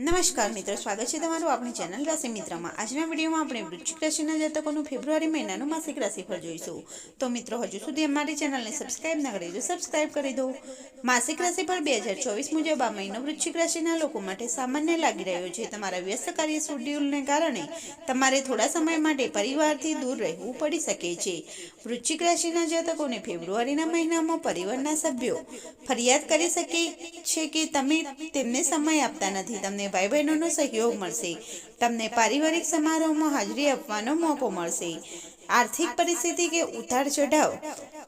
નમસ્કાર મિત્રો, સ્વાગત છે તમારું આપણી ચેનલ રાશિ મિત્રમાં. આજના વિડીયોમાં આપણે વૃશ્ચિક રાશિના જાતકોનું ફેબ્રુઆરી મહિનાનું માસિક રાશિફળ જોઈશું. તો મિત્રો, હજુ સુધી અમારી ચેનલને સબસ્ક્રાઇબ ના કરી દો, સબસ્ક્રાઇબ કરી દો. માસિક રાશિફળ બે હજાર ચોવીસ મુજબ આ મહિનો વૃશ્ચિક રાશિના લોકો માટે સામાન્ય લાગી રહ્યો છે. તમારા વ્યસ્ત કાર્ય શેડ્યુલને કારણે તમારે થોડા સમય માટે પરિવારથી દૂર રહેવું પડી શકે છે. વૃશ્ચિક રાશિના જાતકોને ફેબ્રુઆરીના મહિનામાં પરિવારના સભ્યો ફરિયાદ કરી શકે છે કે તમે તેમને સમય આપતા નથી. તમને ભાઈ બહેનોનો સહયોગ મળશે. તમને પારિવારિક સમારોહમાં હાજરી આપવાનો મોકો મળશે. આર્થિક પરિસ્થિતિ કે ઉતાર ચઢાવ.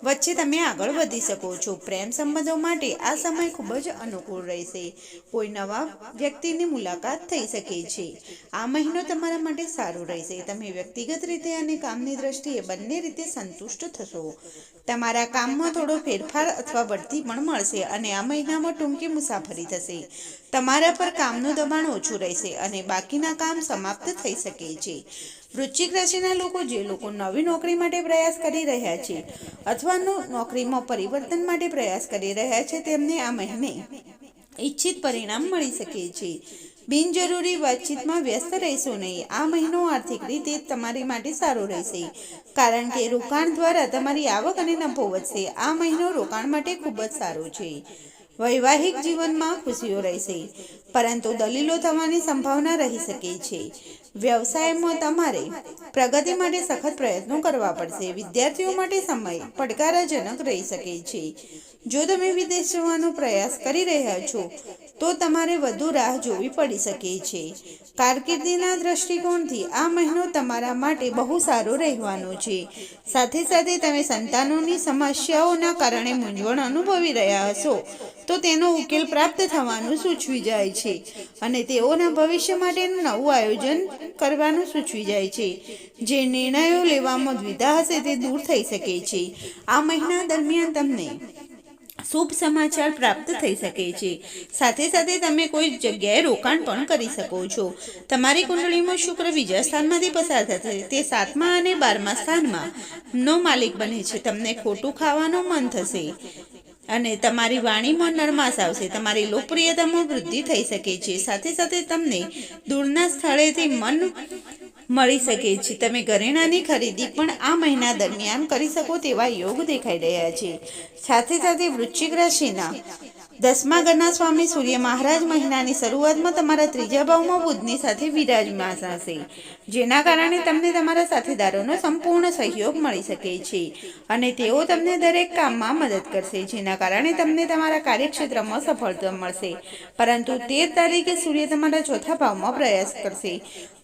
વચ્ચે તમે આગળ વધી શકો છો. પ્રેમ સંબંધો માટે આ સમય ખૂબ જ અનુકૂળ રહેશે. કોઈ નવા વ્યક્તિની મુલાકાત થઈ શકે છે. આ મહિનો તમારા માટે સારો રહેશે. તમે વ્યક્તિગત રીતે અને કામની દ્રષ્ટિએ બંને રીતે સંતુષ્ટ થશો. તમારા કામમાં થોડો ફેરફાર અથવા બઢતી પણ મળશે અને આ મહિનામાં ટૂંકી મુસાફરી થશે. તમારા પર કામનું દબાણ ઓછું રહેશે અને બાકીના કામ સમાપ્ત થઈ શકે છે. વૃશ્ચિક રાશિના લોકો જે લોકો નવી નોકરી માટે પ્રયાસ કરી રહ્યા છે અથવા નોકરીમાં પરિવર્તન માટે પ્રયાસ કરી રહ્યા છે, તેમને આ મહિને ઈચ્છિત પરિણામ મળી શકે છે. બિનજરૂરી વાતચીતમાં વ્યસ્ત રહેશો નહીં. આ મહિનો આર્થિક રીતે તમારી માટે સારો રહેશે. કારણ કે રોકાણ દ્વારા તમારી આવક અને નફો વધશે. આ મહિનો રોકાણ માટે ખૂબ જ સારો છે. વૈવાહિક જીવનમાં ખુશીઓ રહેશે. પરંતુ દલીલો થવાની સંભાવના રહી શકે છે. વ્યવસાયમાં તમારે પ્રગતિ માટે સખત પ્રયત્નો કરવા પડશે. વિદ્યાર્થીઓ માટે સમય પડકારજનક રહી શકે છે. જો તમે વિદેશ જવાનો પ્રયાસ કરી રહ્યા છો, તો તમારે વધુ રાહ જોવી પડી શકે છે. કારકિર્દીના દ્રષ્ટિકોણથી આ મહિનો તમારા માટે બહુ સારો રહેવાનો છે. સાથે સાથે તમે સંતાનોની સમસ્યાઓના કારણે મૂંઝવણ અનુભવી રહ્યા હશો, તો તેનો ઉકેલ પ્રાપ્ત થવાનું સૂચવી જાય છે અને તેઓના ભવિષ્ય માટેનું નવું આયોજન કરવાનું સૂચવી જાય છે. જે નિર્ણયો લેવામાં દ્વિધા હશે તે દૂર થઈ શકે છે. આ મહિના દરમિયાન તમને શુભ સમાચાર પ્રાપ્ત થઈ શકે છે. સાથે સાથે તમે કોઈ જગ્યાએ રોકાણ પણ કરી શકો છો. તમારી કુંડળીમાં શુક્ર બીજા સ્થાનમાંથી પસાર થશે. તે સાતમા અને બારમા સ્થાનમાં નો માલિક બને છે. તમને ખોટું ખાવાનું મન થશે. અને તમારી વાણીમાં નરમાશ આવશે. તમારી લોકપ્રિયતામાં વૃદ્ધિ થઈ શકે છે. સાથે સાથે તમને દૂરના સ્થળેથી મન મળી શકે છે. તમે ઘરેણાની ખરીદી પણ આ મહિના દરમિયાન કરી શકો તેવા યોગ દેખાઈ રહ્યા છે. સાથે સાથે વૃશ્ચિક રાશિના દસમા ઘરના સ્વામી સૂર્ય મહારાજ મહિનાની શરૂઆતમાં તમારા ત્રીજા ભાવમાં બુધની સાથે વિરાજમાન હશે, જેના કારણે તમને તમારા સાથીદારોનો સંપૂર્ણ સહયોગ મળી શકે છે અને તેઓ તમને દરેક કામમાં મદદ કરશે, જેના કારણે તમને તમારા કાર્યક્ષેત્રમાં સફળતા મળશે. પરંતુ તેર તારીખે સૂર્ય તમારા ચોથા ભાવમાં પ્રયાસ કરશે.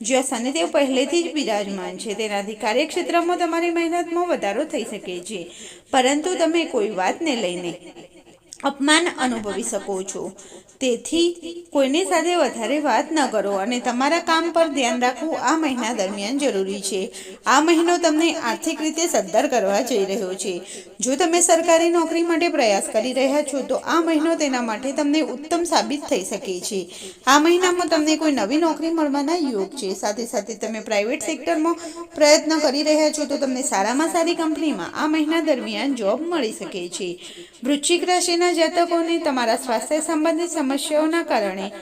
જ્યાં શનિદેવ પહેલેથી જ બિરાજમાન છે, તેનાથી કાર્યક્ષેત્રમાં તમારી મહેનતમાં વધારો થઈ શકે છે. પરંતુ તમે કોઈ વાતને લઈને અપમાન અનુભવી શકો છો. તેથી કોઈની સાથે વધારે વાત ન કરો અને તમારા કામ પર ધ્યાન રાખવું આ મહિના દરમિયાન જરૂરી છે. આ મહિનો તમને આર્થિક રીતે સદ્ધર કરવા જઈ રહ્યો છે. જો તમે સરકારી નોકરી માટે પ્રયાસ કરી રહ્યા છો, તો આ મહિનો તેના માટે તમને ઉત્તમ સાબિત થઈ શકે છે. આ મહિનામાં તમને કોઈ નવી નોકરી મળવાના યોગ છે. સાથે સાથે તમે પ્રાઇવેટ સેક્ટરમાં પ્રયત્ન કરી રહ્યા છો, તો તમને સારામાં સારી કંપનીમાં આ મહિના દરમિયાન જોબ મળી શકે છે. વૃશ્ચિક રાશિના જાતકોને તમારા સ્વાસ્થ્ય સંબંધિત સમસ્યાઓના કારણે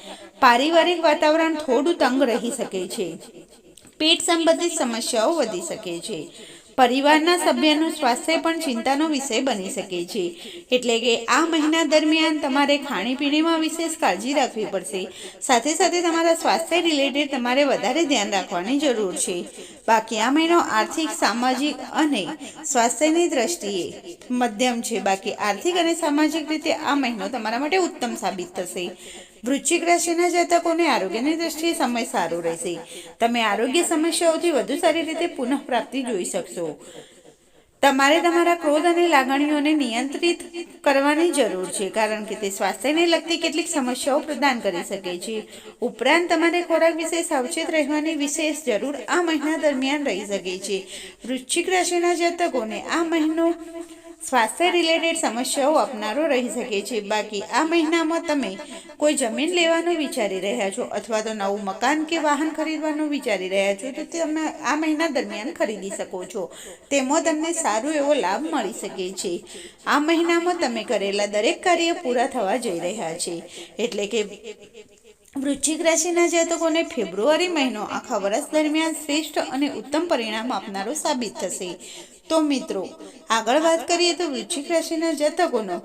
પારિવારિક વાતાવરણ થોડું તંગ રહી શકે છે. પેટ સંબંધિત સમસ્યાઓ વધી શકે છે. પરિવારના સભ્યનું સ્વાસ્થ્ય પણ ચિંતાનો વિષય બની શકે છે. એટલે કે આ મહિના દરમિયાન તમારે ખાણીપીણીમાં વિશેષ કાળજી રાખવી પડશે. સાથે સાથે તમારા સ્વાસ્થ્ય રિલેટેડ તમારે વધારે ધ્યાન રાખવાની જરૂર છે. બાકી આ મહિનો આર્થિક, સામાજિક અને સ્વાસ્થ્યની દ્રષ્ટિએ મધ્યમ છે. બાકી આર્થિક અને સામાજિક રીતે આ મહિનો તમારા માટે ઉત્તમ સાબિત થશે. વૃશ્ચિક રાશિના જાતકોને આરોગ્યની દ્રષ્ટિએ સમય સારો રહેશે. તમે આરોગ્ય સમસ્યાઓથી વધુ સારી રીતે પુનઃપ્રાપ્તિ જોઈ શકશો. તમારે તમારા ક્રોધ અને લાગણીઓને નિયંત્રિત કરવાની જરૂર છે, કારણ કે તે સ્વાસ્થ્યને લગતી કેટલીક સમસ્યાઓ પ્રદાન કરી શકે છે. ઉપરાંત, તમારે ખોરાક વિશે સાવચેત રહેવાની વિશેષ જરૂર આ મહિના દરમિયાન રહી શકે છે. વૃશ્ચિક રાશિના જાતકોને આ મહિનો સ્વાસ્થ્ય રિલેટેડ સમસ્યાઓ આપનારો રહી શકે છે. બાકી આ મહિનામાં તમે કોઈ જમીન લેવાનું વિચારી રહ્યા છો અથવા તો નવું મકાન કે વાહન ખરીદવાનું વિચારી રહ્યા છો, તો તમે આ મહિના દરમિયાન ખરીદી શકો છો. તેમાં તમને સારો એવો લાભ મળી શકે છે. આ મહિનામાં તમે કરેલા દરેક કાર્ય પૂરા થવા જઈ રહ્યા છે. એટલે કે વૃશ્ચિક રાશિના જાતકોને ફેબ્રુઆરી મહિનો આખા વર્ષ દરમિયાન શ્રેષ્ઠ અને ઉત્તમ પરિણામ આપનારો સાબિત થશે. તો મિત્રો, આગળ વાત કરીએ તો વૃશ્ચિક રાશિના જાતકોનો.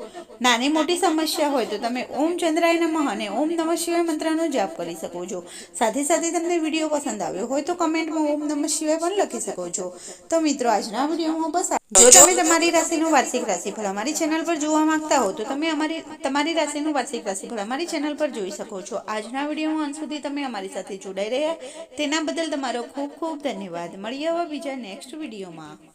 નાની મોટી સમસ્યા હોય તો તમે ઓમ ચંદ્રાય નમઃ અને ઓમ નમઃ શિવાય મંત્રનો જાપ કરી શકો છો. સાથે સાથે તમને વીડિયો પસંદ આવ્યો હોય તો કમેન્ટમાં ઓમ નમઃ શિવાય પણ લખી શકો છો. તો મિત્રો, આજના વિડીયોમાં બસ જો તમે તમારી રાશિનું વાર્ષિક રાશિફળ અમારી ચેનલ પર જોવા માંગતા હો તો તમે અમારી તમારી રાશિનું વાર્ષિક રાશિફળ અમારી ચેનલ પર જોઈ શકો છો. આજના વિડીયોમાં અંત સુધી તમે અમારી સાથે જોડાઈ રહ્યા. તેના બદલ તમારો ખૂબ ખૂબ ધન્યવાદ. મળીએ હવે બીજા નેક્સ્ટ વિડીયોમાં.